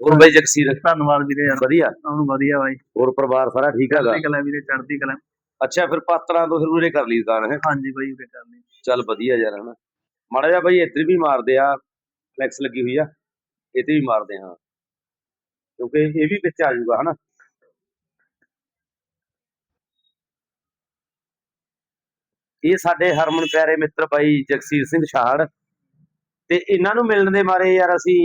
ਹੋਰ ਬਾਈ ਜਗਸੀਰ। ਧੰਨਵਾਦ ਵੀਰੇ ਯਾਰ। ਵਧੀਆ? ਉਹਨੂੰ ਵਧੀਆ ਬਾਈ। ਹੋਰ ਪਰਿਵਾਰ ਸਾਰਾ ਠੀਕ ਹੈਗਾ? ਚੜ੍ਹਦੀ ਕਲਾ ਵੀਰੇ ਚੜ੍ਹਦੀ ਕਲਾ। ਅੱਛਾ ਫਿਰ ਪਾਤਰਾਂ ਤੋਂ ਫਿਰ ਉਰੇ ਕਰ ਲਈ ਦੁਕਾਨ ਹੈ? ਹਾਂਜੀ ਬਾਈ ਵੀਰੇ ਕਰ ਲਈ। ਚੱਲ ਵਧੀਆ ਯਾਰ ਹਨਾ? ਮਾੜਾ ਜਿਹਾ ਬਾਈ ਇੱਧਰ ਵੀ ਮਾਰਦੇ ਆ ਫਲੈਕਸ ਲੱਗੀ ਹੋਈ ਆ ਇੱਥੇ ਵੀ ਮਾਰਦੇ ਹਾਂ। ਕਿਉਂਕਿ ਇਹ ਵੀ ਵਿੱਚ ਆ ਜਾਊਗਾ ਹਨਾ? ਇਹ ਸਾਡੇ ਹਰਮਨ ਪਿਆਰੇ ਮਿੱਤਰ ਬਾਈ ਜਗਸੀਰ ਸਿੰਘ ਛਾੜ। ਤੇ ਇਹਨਾਂ ਨੂੰ ਮਿਲਣ ਦੇ ਮਾਰੇ ਯਾਰ ਅਸੀਂ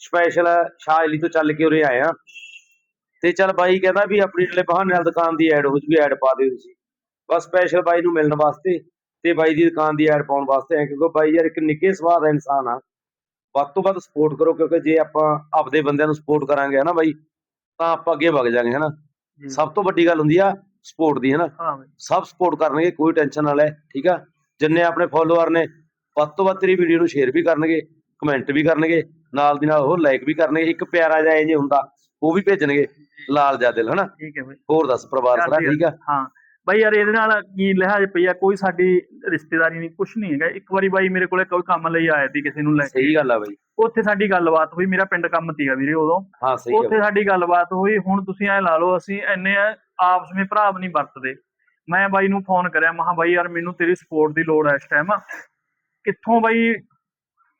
ਸਪੈਸ਼ਲ ਸ਼ਾਜਲੀ ਤੋਂ ਚੱਲ ਕੇ ਉਰੇ ਆਏ ਆ ਤੇ ਚੱਲ ਬਾਈ ਕਹਿੰਦਾ ਵੀ ਆਪਣੀ ਜਿਹੜੇ ਬਹਾਨੇ ਨਾਲ ਦੁਕਾਨ ਦੀ ਐਡ ਹੋ ਜੂਗੀ ਐਡ ਪਾ ਦਿਓ ਤੁਸੀਂ। ਬਸ ਸਪੈਸ਼ਲ ਬਾਈ ਨੂੰ ਮਿਲਣ ਵਾਸਤੇ ਤੇ ਬਾਈ ਦੀ ਦੁਕਾਨ ਦੀ ਐਡ ਪਾਉਣ ਵਾਸਤੇ ਆਏ ਕਿਉਂਕਿ ਬਾਈ ਯਾਰ ਇੱਕ ਨਿੱਕੇ ਸੁਭਾਅ ਦਾ ਇਨਸਾਨ ਆ। ਵੱਧ ਤੋਂ ਵੱਧ ਸਪੋਰਟ ਕਰੋ ਕਿਉਂਕਿ ਜੇ ਆਪਾਂ ਆਪਦੇ ਬੰਦਿਆਂ ਨੂੰ ਸਪੋਰਟ ਕਰਾਂਗੇ ਹਨਾ ਬਾਈ ਤਾਂ ਆਪਾਂ ਅੱਗੇ ਵਗ ਜਾਾਂਗੇ ਹਨਾ। ਸਭ ਤੋਂ ਵੱਡੀ ਗੱਲ ਹੁੰਦੀ ਆ ਸਪੋਰਟ ਦੀ ਹਨਾ। ਸਭ ਸਪੋਰਟ ਕਰਨਗੇ ਕੋਈ ਟੈਨਸ਼ਨ ਨਾ ਲੈ ਠੀਕ ਆ? ਜਿੰਨੇ ਆਪਣੇ ਫੋਲੋਅਰ ਨੇ ਵੱਧ ਤੋਂ ਵੱਧ ਤੇਰੀ ਵੀਡੀਓ ਨੂੰ ਸ਼ੇਅਰ ਵੀ ਕਰਨਗੇ। ਕਮੈਂਟ ਵੀ ਕਰਨਗੇ ਨਾਲ ਦੀ ਨਾਲ ਉਹ ਲਾਈਕ ਵੀ ਕਰਨਗੇ ਇੱਕ ਪਿਆਰਾ ਜਿਹਾ ਇਹ ਜੇ ਹੁੰਦਾ ਉਹ ਵੀ ਭੇਜਣਗੇ ਲਾਲ ਜਿਹਾ ਦਿਲ ਹਨਾ? ਠੀਕ ਹੈ ਬਾਈ। ਹੋਰ ਦੱਸ ਪਰਿਵਾਰ ਸਾਰਾ ਠੀਕ ਆ? ਹਾਂ। ਬਾਈ ਯਾਰ ਇਹਦੇ ਨਾਲ ਕੀ ਲਿਹਾਜ਼ ਪਈ ਆ? ਕੋਈ ਸਾਡੀ ਰਿਸ਼ਤੇਦਾਰੀ ਨਹੀਂ ਕੁਝ ਨਹੀਂ ਹੈਗਾ। ਇੱਕ ਵਾਰੀ ਬਾਈ ਮੇਰੇ ਕੋਲੇ ਕੋਈ ਕੰਮ ਲਈ ਆਇਆ ਸੀ ਕਿਸੇ ਨੂੰ ਲੈ ਸਹੀ ਗੱਲ ਆ ਬਾਈ। ਉੱਥੇ ਸਾਡੀ ਗੱਲਬਾਤ ਹੋਈ ਮੇਰਾ ਪਿੰਡ ਕੰਮ ਸੀਗਾ ਵੀਰੇ ਉਦੋਂ। ਹਾਂ ਸਹੀ ਉੱਥੇ ਸਾਡੀ ਗੱਲਬਾਤ ਹੋਈ ਹੁਣ ਤੁਸੀਂ ਐ ਲਾ ਲਓ ਅਸੀਂ ਇੰਨੇ ਆਪਸ ਵਿੱਚ ਭਰਾ ਵੀ ਨਹੀਂ ਵਰਤਦੇ। ਮੈਂ ਬਾਈ ਨੂੰ ਫੋਨ ਕਰਿਆ ਮਹਾ ਬਾਈ ਯਾਰ ਮੈਨੂੰ ਤੇਰੀ ਸਪੋਰਟ ਦੀ ਲੋੜ ਹੈ ਇਸ ਟਾਈਮ ਕਿੱਥੋਂ ਬਾਈ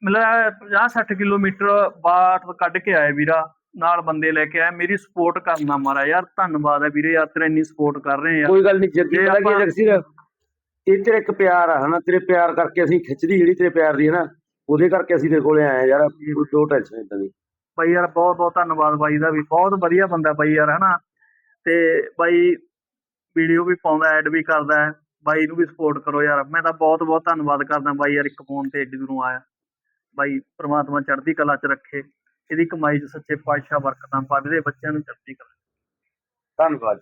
ਮਤਲਬ 50 60 ਕਿਲੋਮੀਟਰ ਬਾਟ ਕੱਢ ਕੇ ਆਏ ਵੀਰਾ ਨਾਲ ਬੰਦੇ ਲੈ ਕੇ ਆਏ। ਮੇਰੀ ਸਪੋਰਟ ਕਰਨਾ ਮਾਰਾ ਯਾਰ ਧੰਨਵਾਦ ਹੈ ਵੀਰੇ ਯਾਰ ਤੇਰਾ ਇੰਨੀ ਸਪੋਰਟ ਕਰ ਰਹੇ ਆ ਕੋਈ ਗੱਲ ਨਹੀਂ ਜੱਗੀ ਜੇ ਪਤਾ ਕੀ ਜਗਸੀਰ? ਇਹ ਤੇਰੇ ਇੱਕ ਪਿਆਰ ਆ ਹਨਾ? ਤੇਰੇ ਪਿਆਰ ਕਰਕੇ ਅਸੀਂ ਖਿੱਚਦੀ ਜਿਹੜੀ ਤੇਰੇ ਪਿਆਰ ਦੀ ਹੈ ਨਾ ਉਹਦੇ ਕਰਕੇ ਅਸੀਂ ਤੇਰੇ ਕੋਲੇ ਆਏ ਆ ਯਾਰ। ਕੋਈ ਦੋ ਟੈਨਸ਼ਨ ਇਦਾਂ ਦੀ। ਬਾਈ ਯਾਰ ਬਹੁਤ ਬਹੁਤ ਧੰਨਵਾਦ ਬਾਈ ਦਾ ਵੀ। ਬਹੁਤ ਵਧੀਆ ਬੰਦਾ ਬਾਈ ਯਾਰ ਹਨਾ? ਤੇ ਬਾਈ ਵੀਡੀਓ ਵੀ ਪਾਉਂਦਾ ਐਡ ਵੀ ਕਰਦਾ ਬਾਈ ਨੂੰ ਵੀ ਸਪੋਰਟ ਕਰੋ ਯਾਰ। ਮੈਂ ਤਾਂ ਬਹੁਤ ਬਹੁਤ ਧੰਨਵਾਦ ਕਰਦਾ ਬਾਈ ਯਾਰ ਇੱਕ ਫੋਨ ਤੇ ਏਡੀ ਦੂਰੋਂ ਆਇਆ। ਬਾਈ ਪ੍ਰਮਾਤਮਾ ਚੜ੍ਹਦੀ ਕਲਾ 'ਚ ਰੱਖੇ, ਇਹਦੀ ਕਮਾਈ 'ਚ ਸੱਚੇ ਪਾਤਸ਼ਾਹ ਬਰਕਤਾਂ ਪਾਵੇ ਇਹਦੇ ਬੱਚਿਆਂ ਨੂੰ ਚੜ੍ਹਦੀ ਕਲਾ ਧੰਨਵਾਦ